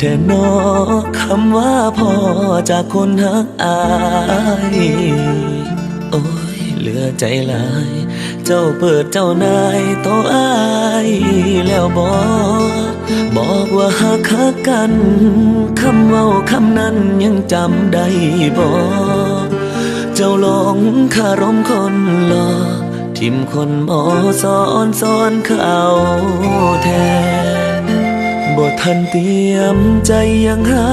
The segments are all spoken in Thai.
เธอเนอคำว่าพอจากคนฮักอาย โอ้ยเหลือใจหลาย เจ้าเปิดเจ้านายโตอายแล้วบอกบอกว่าหักหักกันคำเว้าคำนั้นยังจำได้บอกเจ้าหลงคารมคนหลอทิมคนหมอสอนสอนเขาแทน่ทันเตรียมใจยังหา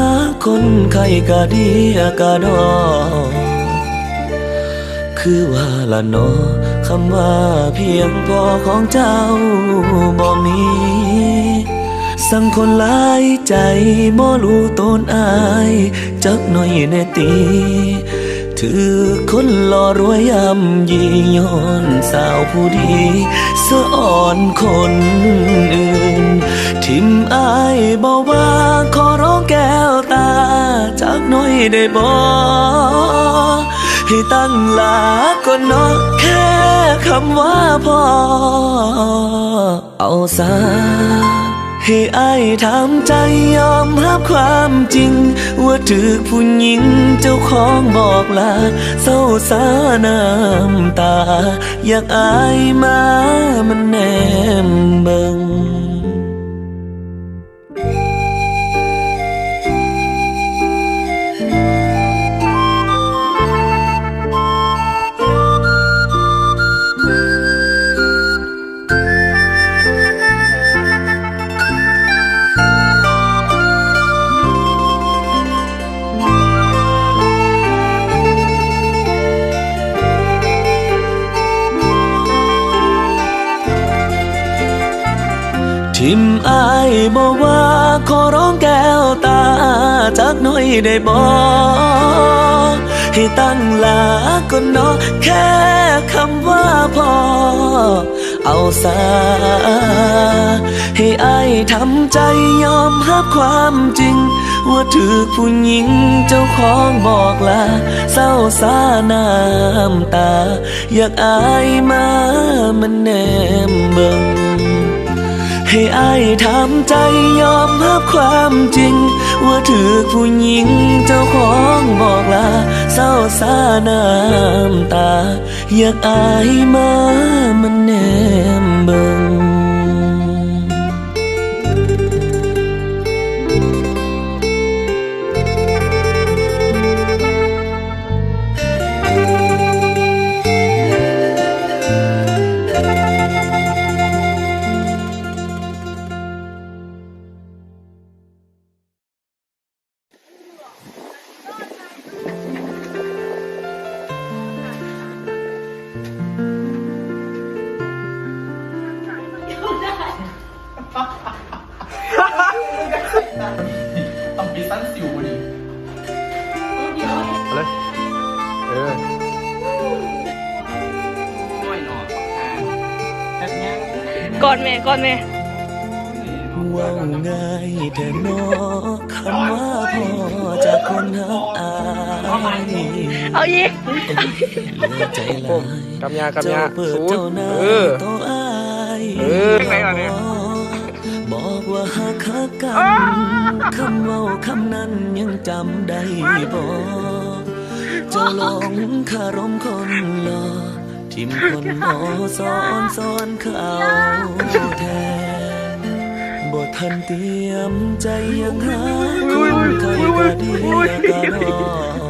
คนใครกะดีกะดอ คือว่าละนอคำว่าเพียงพอของเจ้าบ่มี สังคนหลายใจบ่รู้ตนอายจักหน่อยแน่ตี ถือคนหล่อรวยยำยีย้อนสาวผู้ดีสะอ่อนคนอื่นทิมอา บอกว่าขอร้องแก้วตา จากน่อยได้บ่ให้ตั้งหลาก็นอแค่คำว่าพ่อเอาซะให้อายทำใจยอมรับความจริง ว่าถือผู้หญิงเจ้าของบอกลาเศร้าสาน้ำตา อยากอายมามันแนมเบิง ทิมอายบอกว่าขอร้องแก้วตาจากหน่อยได้บอกให้ตั้งหลาก็นอแค่คำว่าพอ เอาซาให้อายทำใจยอมรับความจริง ว่าถือผู้หญิงเจ้าของบอกลาเศร้าสาน้ำตา อยากอายมามันแนมเบิง ให้อายทำใจยอมรับความจริง ว่าถือผู้หญิงเจ้าของบอกลาเศร้าสาน้ำตา อยากอายมามันแนมเบิงต้อง ก่อนแม่ก่อนแม่ว่าง่ายแต่นอคำว่าพ่อจากคนหักอายเอาอีกเหลือใจหลายกำยากำยาเจ้าเปิดศูนเจ้าย์หน้าเออโตอายเออเป็นไงล่ะเนี่ยบอกว่าหักหักกันคำเว้าคำนั้นยังจำได้บอกเจ้าหลงคารมคนหลอก ทิมคนหมอสอนสอนเขาแทนบ่ทันเตรียมใจยังหาคนใครก็ดีก็รอ